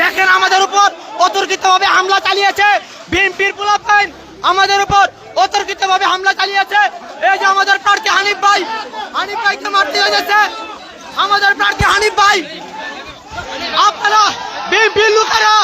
দেখেন আমাদের উপর অতর্কিত ভাবে হামলা চালিয়েছে বিএনপির পোলাপাইন আমাদের উপর অতর্কিত ভাবে হামলা চালিয়েছে। এই যে আমাদের প্রার্থী হানিফ ভাই, হানিফ ভাইকে মারতে হয়েছে আমাদের প্রার্থী হানিফ ভাই, আপনারা বিএনপির লোকেরা